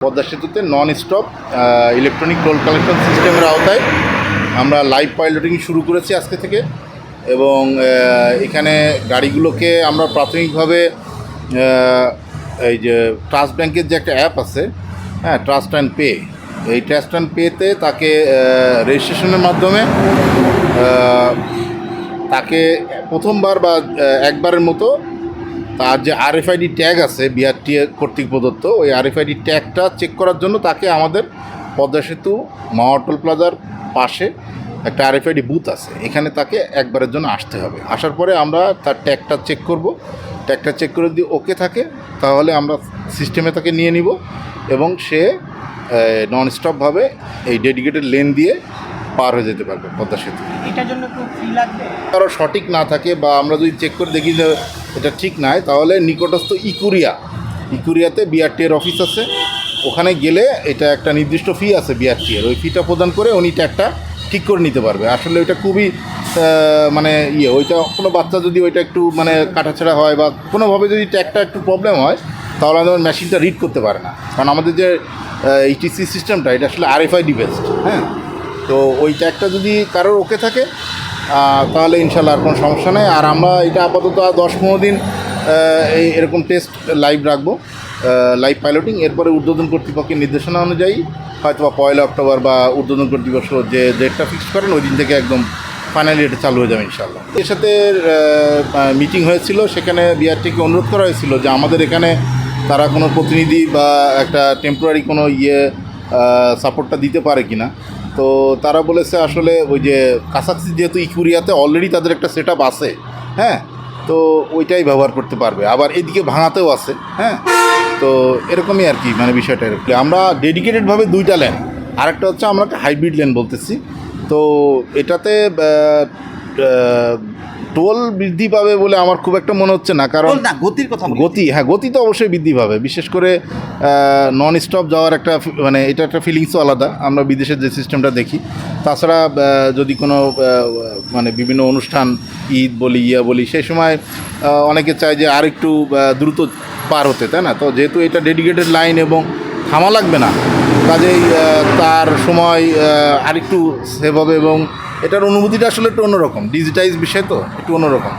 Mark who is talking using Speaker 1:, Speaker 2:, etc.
Speaker 1: পদ্মা সেতুতে non stop electronic toll collection সিস্টেমের আওতায় আমরা লাইভ পাইলটিং শুরু করেছি আজকে থেকে এবং এখানে গাড়িগুলোকে আমরা প্রাথমিকভাবে এই যে ট্রাস্ট ব্যাংকের যে একটা অ্যাপ আছে হ্যাঁ ট্রাস্ট অ্যান্ড পে এই ট্রাস্ট অ্যান্ড পেতে তাকে রেজিস্ট্রেশনের মাধ্যমে তাকে প্রথমবার বা একবারের মতো তার যে আর আরএফআইডি ট্যাগ আছে বিআরটি কর্তৃক প্রদত্ত, ওই আর আরএফআইডি ট্যাগটা চেক করার জন্য তাকে আমাদের পদ্মা সেতু মাওয়াটল প্লাজার পাশে একটা আর আরএফআইডি বুথ আছে। এখানে তাকে একবারের জন্য আসতে হবে। আসার পরে আমরা তার ট্যাগটা চেক করব। ট্যাগটা চেক করে যদি ওকে থাকে, তাহলে আমরা সিস্টেমে তাকে নিয়ে নিব এবং সে নন স্টপভাবে এই ডেডিকেটেড লেন দিয়ে পার হয়ে যেতে পারবে পদ্মা সেতু।
Speaker 2: এটার জন্য একটু ফি লাগবে?
Speaker 1: কারও সঠিক না থাকে বা আমরা যদি চেক করে দেখি যে এটা ঠিক নাই তাহলে নিকটস্থ ইকুরিয়া ইকুরিয়াতে বিআরটি এর অফিস আছে। ওখানে গেলে এটা একটা নির্দিষ্ট ফি আছে বিআরটি এর। ওই ফিটা প্রদান করে উনি ট্যাগটা ঠিক করে নিতে পারবে। আসলে ওইটা খুবই মানে ইয়ে ওইটা কোনো বাচ্চা যদি ওইটা একটু মানে কাটাছেড়া হয় বা কোনোভাবে যদি ট্যাগটা একটু প্রবলেম হয় তাহলে আমাদের মেশিনটা রিড করতে পারে না। কারণ আমাদের যে ইটিসি সিস্টেমটা এটা আসলে আরএফআই বেসড হ্যাঁ? তো ওই ট্যাগটা যদি কারোর ওকে থাকে তাহলে ইনশাল্লাহ আর কোনো সমস্যা নেই। আর আমরা এটা আপাতত আর দশ পনেরো দিন এই এরকম টেস্ট লাইভ রাখব লাইভ পাইলটিং এরপরে উদ্বোধন কর্তৃপক্ষের নির্দেশনা অনুযায়ী হয়তো বা পয়লা অক্টোবর বা উদ্বোধন কর্তৃপক্ষ যে ডেটটা ফিক্স করেন, ওই দিন থেকে একদম ফাইনালি এটা চালু হয়ে যাবে ইনশাল্লাহ। এর সাথে মিটিং হয়েছিল, সেখানে বিআরটিকে অনুরোধ করা হয়েছিল যে আমাদের এখানে তারা কোনো প্রতিনিধি বা একটা টেম্পোরারি কোনো ইয়ে সাপোর্টটা দিতে পারে কিনা। তো তারা বলেছে আসলে ওই যে কাছাকাছি যেহেতু ইকুরিয়াতে অলরেডি তাদের একটা সেট আছে হ্যাঁ? তো ওইটাই ব্যবহার করতে পারবে। আবার এদিকে ভাঙাতেও আছে হ্যাঁ? তো এরকমই আর কি মানে বিষয়টা এরকম আমরা ডেডিকেটেডভাবে দুইটা লেন। আরেকটা হচ্ছে আমরা হাইব্রিড লেন বলতেছি। তো এটাতে টোল বৃদ্ধি পাবে বলে আমার খুব একটা মনে হচ্ছে না কারণ
Speaker 2: না গতির কথা
Speaker 1: গতি হ্যাঁ গতি তো অবশ্যই বৃদ্ধি পাবে। বিশেষ করে নন স্টপ যাওয়ার একটা মানে এটা একটা ফিলিংসও আলাদা। আমরা বিদেশের যে সিস্টেমটা দেখি তাছাড়া যদি কোনো মানে বিভিন্ন অনুষ্ঠান ঈদ বলি ইয়া বলি সেই সময় অনেকে চায় যে আর একটু দ্রুত পার হতে তাই না? তো যেহেতু এটা ডেডিকেটেড লাইন এবং থামা লাগবে না কাজেই তার সময় আরেকটু সেভ হবে এবং এটার অনুভূতিটা আসলে একটু অন্যরকম। ডিজিটাইজ বিষয় তো একটু অন্যরকম।